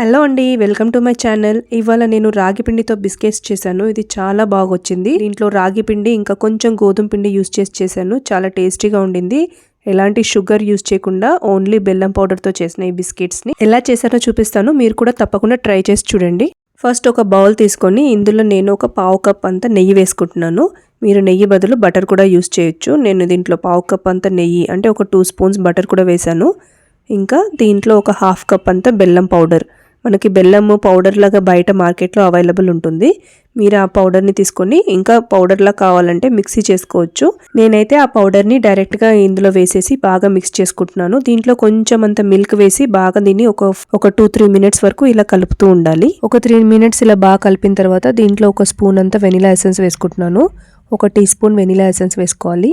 Hello అండి welcome to my channel. ఇవాళ నేను రాగి పిండితో బిస్కెట్స్ చేశాను. ఇది చాలా బాగా వచ్చింది దీంట్లో రాగి పిండి ఇంకా కొంచెం గోధుమ పిండి యూస్ చేసి చేశాను. చాలా టేస్టీగా ఉండింది. ఎలాంటి షుగర్ యూస్ చేయకుండా ఓన్లీ బెల్లం పౌడర్తో చేసిన ఈ బిస్కెట్స్ని. ఎలా చేశానో చూపిస్తాను. మీరు కూడా తప్పకుండా ట్రై చేసి చూడండి. ఫస్ట్ ఒక బౌల్ తీసుకొని ఇందులో నేను ఒక పావు కప్ అంతా నెయ్యి వేసుకుంటున్నాను. మీరు నెయ్యి బదులు బటర్ కూడా యూస్ చేయొచ్చు. నేను దీంట్లో పావు కప్ అంతా నెయ్యి అంటే ఒక టూ స్పూన్స్ బటర్ కూడా వేశాను. ఇంకా దీంట్లో ఒక హాఫ్ కప్ అంతా బెల్లం పౌడర్. మనకి బెల్లము పౌడర్ లాగా బయట మార్కెట్లో అవైలబుల్ ఉంటుంది. మీరు ఆ పౌడర్ని తీసుకొని ఇంకా పౌడర్లా కావాలంటే మిక్సీ చేసుకోవచ్చు. నేనైతే ఆ పౌడర్ని డైరెక్ట్గా ఇందులో వేసేసి బాగా మిక్స్ చేసుకుంటున్నాను. దీంట్లో కొంచెం అంత మిల్క్ వేసి బాగా దీన్ని ఒక ఒక టూ త్రీ మినిట్స్ వరకు ఇలా కలుపుతూ ఉండాలి. ఒక త్రీ మినిట్స్ ఇలా బాగా కలిపిన తర్వాత దీంట్లో ఒక స్పూన్ అంతా వెనిలా ఎసెన్స్ వేసుకుంటున్నాను. ఒక టీ స్పూన్ వెనిలా ఎసెన్స్ వేసుకోవాలి.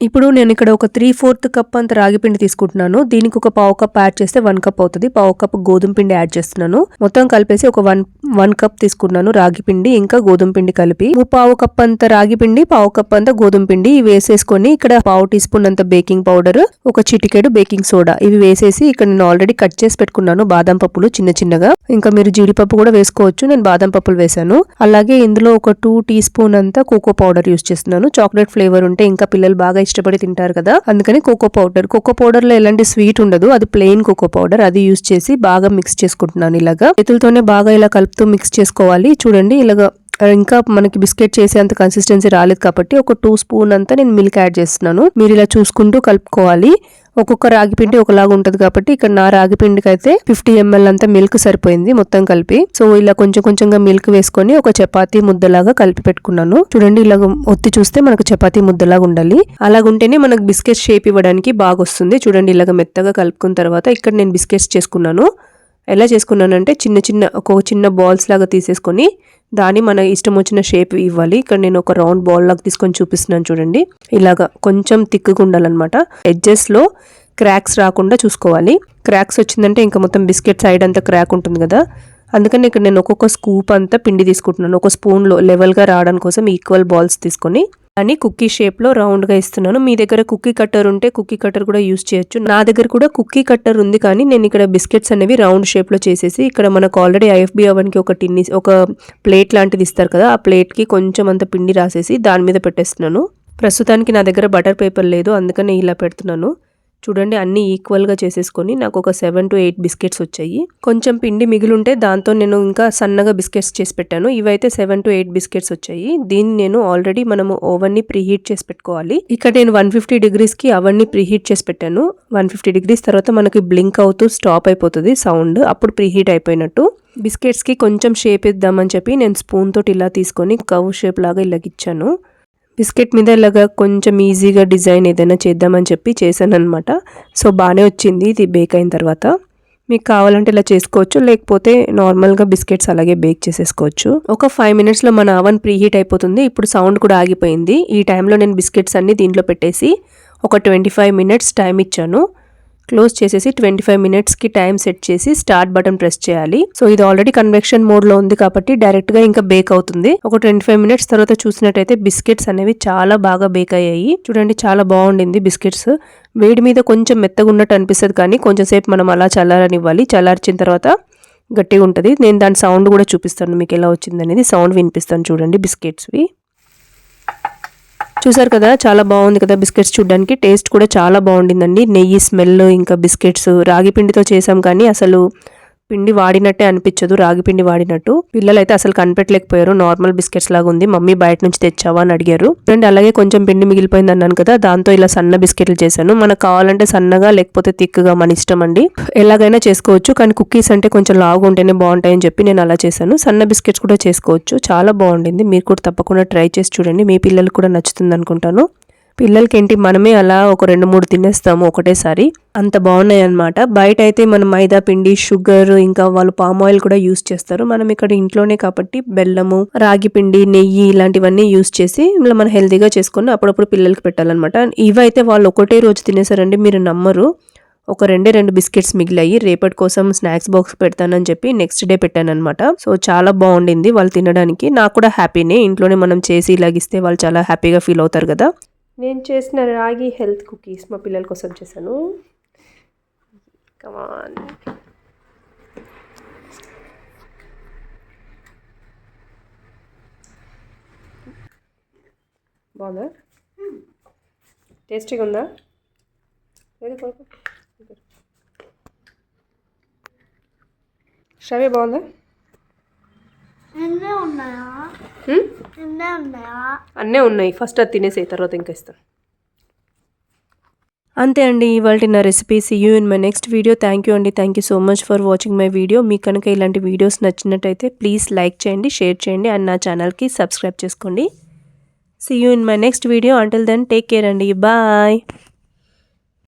ఇప్పుడు నేను ఇక్కడ ఒక త్రీ ఫోర్త్ కప్ అంత రాగి పిండి తీసుకుంటున్నాను. దీనికి ఒక పావు కప్ యాడ్ చేస్తే వన్ కప్ అవుతుంది. పావు కప్ గోధుమ పిండి యాడ్ చేస్తున్నాను. మొత్తం కలిపేసి ఒక వన్ వన్ కప్ తీసుకున్నాను రాగి పిండి ఇంకా గోధుమ పిండి కలిపి. పావు కప్ అంత రాగి పిండి పావు కప్ అంత గోధుమ పిండి ఇవి వేసేసుకొని ఇక్కడ పావు టీ స్పూన్ అంత బేకింగ్ పౌడర్ ఒక చిటికెడు బేకింగ్ సోడా ఇవి వేసేసి ఇక్కడ నేను ఆల్రెడీ కట్ చేసి పెట్టుకున్నాను. బాదం పప్పులు చిన్న చిన్నగా. ఇంకా మీరు జీడిపప్పు కూడా వేసుకోవచ్చు. నేను బాదం పప్పులు వేసాను అలాగే ఇందులో ఒక టూ టీ స్పూన్ అంతా కోకో పౌడర్ యూస్ చేస్తున్నాను. చాక్లెట్ ఫ్లేవర్ ఉంటే ఇంకా పిల్లలు బాగా ఇష్టపడి తింటారు కదా. అందుకని కోకో పౌడర్ కోకో పౌడర్లో ఎలాంటి స్వీట్ ఉండదు. అది ప్లెయిన్ కోకో పౌడర్ అది యూస్ చేసి బాగా మిక్స్ చేసుకుంటున్నాను ఇలాగా. చేతులతోనే బాగా ఇలా కలుపుతూ మిక్స్ చేసుకోవాలి. చూడండి ఇలాగా ఇంకా మనకి బిస్కెట్ చేసే అంత కన్సిస్టెన్సీ రాలేదు కాబట్టి ఒక టూ స్పూన్ అంతా నేను మిల్క్ యాడ్ చేస్తున్నాను. మీరు ఇలా చూసుకుంటూ కలుపుకోవాలి. ఒక్కొక్క రాగి పిండి ఒకలాగా ఉంటుంది కాబట్టి ఇక్కడ నా రాగి పిండికి అయితే ఫిఫ్టీ ఎంఎల్ అంతా మిల్క్ సరిపోయింది మొత్తం కలిపి. సో ఇలా కొంచెం కొంచెంగా మిల్క్ వేసుకొని ఒక చపాతీ ముద్దలాగా కలిపి పెట్టుకున్నాను. చూడండి ఇలా ఒత్తి చూస్తే మనకు చపాతీ ముద్దలాగా ఉండాలి. అలాగుంటేనే మనకు బిస్కెట్ షేప్ ఇవ్వడానికి బాగా వస్తుంది చూడండి ఇలాగ మెత్తగా కలుపుకున్న తర్వాత ఇక్కడ నేను బిస్కెట్స్ చేసుకున్నాను. ఎలా చేసుకున్నానంటే చిన్న చిన్న ఒక చిన్న బాల్స్ లాగా తీసేసుకొని దాన్ని మన ఇష్టం వచ్చిన షేప్ ఇవ్వాలి. ఇక్కడ నేను ఒక రౌండ్ బాల్ లాగా తీసుకొని చూపిస్తున్నాను చూడండి. ఇలాగా కొంచెం తిక్కుగా ఉండాలన్నమాట. ఎడ్జెస్లో క్రాక్స్ రాకుండా చూసుకోవాలి. క్రాక్స్ వచ్చిందంటే ఇంకా మొత్తం బిస్కెట్ సైడ్ అంతా క్రాక్ ఉంటుంది కదా. అందుకని ఇక్కడ నేను ఒక్కొక్క స్కూప్ అంతా పిండి తీసుకుంటున్నాను. ఒక స్పూన్లో లెవెల్గా రావడం కోసం ఈక్వల్ బాల్స్ తీసుకొని. అని కుక్కీ షేప్లో రౌండ్గా ఇస్తున్నాను. మీ దగ్గర కుక్కీ కట్టర్ ఉంటే కుక్కీ కట్టర్ కూడా యూస్ చేయొచ్చు. నా దగ్గర కూడా కుక్కీ కట్టర్ ఉంది కానీ నేను ఇక్కడ బిస్కెట్స్ అనేవి రౌండ్ షేప్లో చేసేసి ఇక్కడ మనకు ఆల్రెడీ ఐఎఫ్బి అవన్కి ఒక టిన్ని ఒక ప్లేట్ లాంటిది ఇస్తారు కదా ఆ ప్లేట్కి కొంచెం అంత పిండి రాసేసి దాని మీద పెట్టేస్తున్నాను. ప్రస్తుతానికి నా దగ్గర బటర్ పేపర్ లేదు అందుకని ఇలా పెడుతున్నాను. చూడండి అన్ని ఈక్వల్గా చేసేసుకొని నాకు ఒక సెవెన్ టు ఎయిట్ బిస్కెట్స్ వచ్చాయి. కొంచెం పిండి మిగిలింటే దాంతో నేను ఇంకా సన్నగా బిస్కెట్స్ చేసి పెట్టాను. ఇవైతే సెవెన్ టు ఎయిట్ బిస్కెట్స్ వచ్చాయి. దీన్ని నేను ఆల్రెడీ మనము ఓవెన్ని ప్రీహీట్ చేసి పెట్టుకోవాలి. ఇక్కడ నేను వన్ ఫిఫ్టీ డిగ్రీస్కి అవన్నీ ప్రీహీట్ చేసి పెట్టాను. వన్ ఫిఫ్టీ డిగ్రీస్ తర్వాత మనకి బ్లింక్ అవుతూ స్టాప్ అయిపోతుంది సౌండ్ అప్పుడు ప్రీహీట్ అయిపోయినట్టు. బిస్కెట్స్కి కొంచెం షేప్ ఇద్దామని చెప్పి నేను స్పూన్ తోటి ఇలా తీసుకొని కవ్ షేప్ లాగా ఇలాగిచ్చాను బిస్కెట్ మీద ఇలాగా కొంచెం ఈజీగా డిజైన్ ఏదైనా చేద్దామని చెప్పి చేశాను అనమాట సో బాగానే వచ్చింది. ఇది బేక్ అయిన తర్వాత. మీకు కావాలంటే ఇలా చేసుకోవచ్చు. లేకపోతే నార్మల్గా బిస్కెట్స్ అలాగే బేక్ చేసేసుకోవచ్చు. ఒక ఫైవ్ మినిట్స్లో మన అవన్ ప్రీహీట్ అయిపోతుంది. ఇప్పుడు సౌండ్ కూడా ఆగిపోయింది. ఈ టైంలో నేను బిస్కెట్స్ అన్ని దీంట్లో పెట్టేసి ఒక ట్వంటీ ఫైవ్ మినిట్స్ టైం ఇచ్చాను. క్లోజ్ చేసేసి ట్వంటీ ఫైవ్ మినిట్స్కి టైం సెట్ చేసి స్టార్ట్ బటన్ ప్రెస్ చేయాలి. సో ఇది ఆల్రెడీ కన్వెక్షన్ మోడ్లో ఉంది కాబట్టి డైరెక్ట్గా ఇంకా బేక్ అవుతుంది. ఒక ట్వంటీ ఫైవ్ మినిట్స్ తర్వాత చూసినట్టయితే బిస్కెట్స్ అనేవి చాలా బాగా బేక్ అయ్యాయి. చూడండి చాలా బాగుండింది బిస్కెట్స్ వేడి మీద కొంచెం మెత్తగా ఉన్నట్టు అనిపిస్తుంది కానీ కొంచెం సేపు మనం అలా చల్లారనివ్వాలి. చల్లార్చిన తర్వాత గట్టిగా ఉంటుంది. నేను దాని సౌండ్ కూడా చూపిస్తాను మీకు ఎలా వచ్చింది అనేది సౌండ్ వినిపిస్తాను చూడండి బిస్కెట్స్వి చూసారు కదా చాలా బాగుంది కదా బిస్కెట్స్ చూడడానికి. టేస్ట్ కూడా చాలా బాగుండిందండి. నెయ్యి స్మెల్ ఇంకా బిస్కెట్స్ రాగి పిండితో చేసాం కానీ అసలు పిండి వాడినట్టే అనిపించదు రాగి పిండి వాడినట్టు. పిల్లలైతే అసలు కనిపెట్టలేకపోయారు. నార్మల్ బిస్కెట్స్ లాగా ఉంది. మమ్మీ బయట నుంచి తెచ్చావా అని అడిగారు. అండ్ అలాగే కొంచెం పిండి మిగిలిపోయింది అన్నాను కదా దాంతో ఇలా సన్న బిస్కెట్లు చేశాను. మనకు కావాలంటే సన్నగా లేకపోతే తిక్కుగా మన ఇష్టం అండి. ఎలాగైనా చేసుకోవచ్చు కానీ కుక్కీస్ అంటే కొంచెం లావుగా ఉంటేనే బాగుంటాయని చెప్పి నేను అలా చేశాను. సన్న బిస్కెట్స్ కూడా చేసుకోవచ్చు. చాలా బాగుండింది. మీరు కూడా తప్పకుండా ట్రై చేసి చూడండి. మీ పిల్లలు కూడా నచ్చుతుంది అనుకుంటాను. పిల్లలకి ఏంటి మనమే అలా ఒక రెండు మూడు తినేస్తాము ఒకటేసారి. అంత బాగున్నాయి అనమాట బయట అయితే మనం మైదా పిండి షుగర్ ఇంకా వాళ్ళు పామ్ ఆయిల్ కూడా యూస్ చేస్తారు. మనం ఇక్కడ ఇంట్లోనే కాబట్టి బెల్లము రాగి పిండి నెయ్యి ఇలాంటివన్నీ యూస్ చేసి ఇలా మనం హెల్తీగా చేసుకుని అప్పుడప్పుడు పిల్లలకి పెట్టాలన్నమాట. ఇవైతే వాళ్ళు ఒకటే రోజు తినేసారండి మీరు నమ్మరు. ఒక రెండే రెండు బిస్కెట్స్ మిగిలాయి రేపటి కోసం స్నాక్స్ బాక్స్ పెడతానని చెప్పి నెక్స్ట్ డే పెట్టాను అనమాట సో చాలా బాగుండింది వాళ్ళు తినడానికి. నాకు కూడా హ్యాపీనే ఇంట్లోనే మనం చేసి ఇలాగిస్తే వాళ్ళు చాలా హ్యాపీగా ఫీల్ అవుతారు కదా. నేను చేసిన రాగి హెల్త్ కుకీస్ మా పిల్లల కోసం చేశాను. కమాన్ బాగుందా? టేస్టీగా ఉందా? లేదు శ్రవ్య బాగుందా? అన్నీ ఉన్నాయి? ఫస్ట్ అది తినేసి తర్వాత ఇంకా ఇస్తాను. అంతే అండి ఇవాళ నా recipe see you in my next video thank you అండి. Thank you so much for watching my video మీకు కనుక ఇలాంటి వీడియోస్ నచ్చినట్టయితే ప్లీజ్ లైక్ చేయండి షేర్ చేయండి అండ్ నా ఛానల్కి సబ్స్క్రైబ్ చేసుకోండి. See you in my next video until then take care అండి. బాయ్